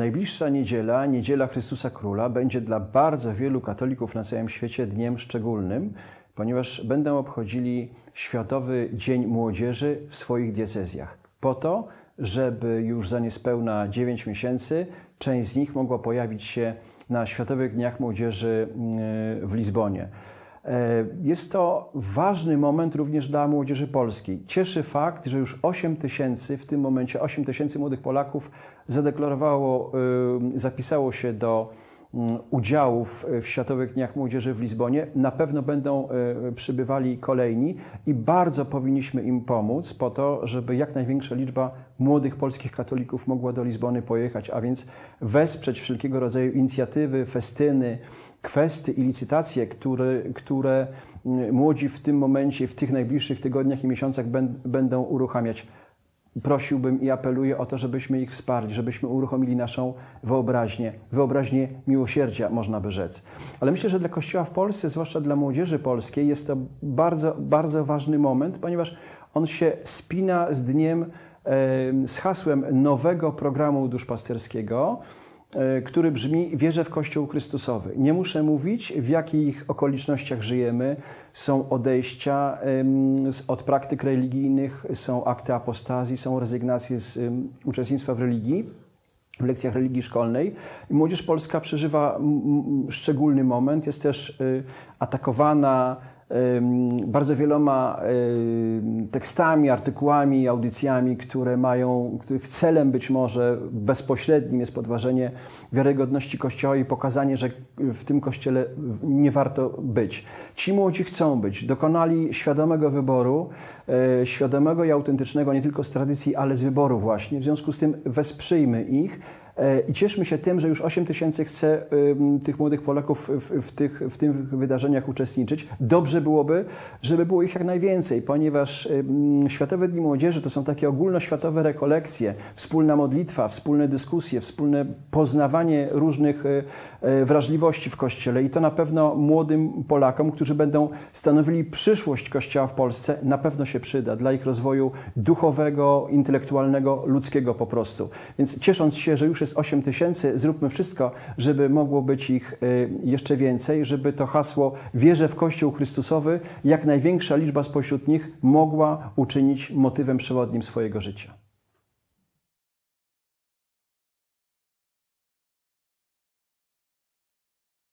Najbliższa niedziela, niedziela Chrystusa Króla, będzie dla bardzo wielu katolików na całym świecie dniem szczególnym, ponieważ będą obchodzili Światowy Dzień Młodzieży w swoich diecezjach. Po to, żeby już za niespełna 9 miesięcy część z nich mogła pojawić się na Światowych Dniach Młodzieży yy, w Lizbonie. E, Jest to ważny moment również dla młodzieży polskiej. Cieszy fakt, że już 8 tysięcy, w tym momencie 8 tysięcy młodych Polaków zadeklarowało, y, zapisało się do udziałów w Światowych Dniach Młodzieży w Lizbonie. Na pewno będą y, przybywali kolejni i bardzo powinniśmy im pomóc po to, żeby jak największa liczba młodych polskich katolików mogła do Lizbony pojechać, a więc wesprzeć wszelkiego rodzaju inicjatywy, festyny, kwestie i licytacje, które, które mm, młodzi w tym momencie, w tych najbliższych tygodniach i miesiącach będą uruchamiać. Prosiłbym i apeluję o to, żebyśmy ich wsparli, żebyśmy uruchomili naszą wyobraźnię, wyobraźnię miłosierdzia, można by rzec. Ale myślę, że dla Kościoła w Polsce, zwłaszcza dla młodzieży polskiej, jest to bardzo, bardzo ważny moment, ponieważ on się spina z dniem, z hasłem nowego programu duszpasterskiego, który brzmi Wierzę w Kościół Chrystusowy. Nie muszę mówić, w jakich okolicznościach żyjemy. Są odejścia od praktyk religijnych, są akty apostazji, są rezygnacje z uczestnictwa w religii w lekcjach religii szkolnej. Młodzież polska przeżywa szczególny moment, jest też y, atakowana bardzo wieloma tekstami, artykułami, audycjami, które mają, których celem być może bezpośrednim jest podważenie wiarygodności Kościoła i pokazanie, że w tym Kościele nie warto być. Ci młodzi chcą być, dokonali świadomego wyboru, e, świadomego i autentycznego nie tylko z tradycji, ale z wyboru właśnie. W związku z tym wesprzyjmy ich i cieszmy się tym, że już 8 tysięcy chce tych młodych Polaków w, w, tych, w tych wydarzeniach uczestniczyć. Dobrze byłoby, żeby było ich jak najwięcej, ponieważ Światowe Dni Młodzieży to są takie ogólnoświatowe rekolekcje, wspólna modlitwa, wspólne dyskusje, wspólne poznawanie różnych e, e, wrażliwości w Kościele i to na pewno młodym Polakom, którzy będą stanowili przyszłość Kościoła w Polsce, na pewno się przyda dla ich rozwoju duchowego, intelektualnego, ludzkiego po prostu. Więc ciesząc się, że już jest 8 tysięcy, zróbmy wszystko, żeby mogło być ich y, jeszcze więcej, żeby to hasło wierzę w Kościół Chrystusowy, jak największa liczba spośród nich mogła uczynić motywem przewodnim swojego życia.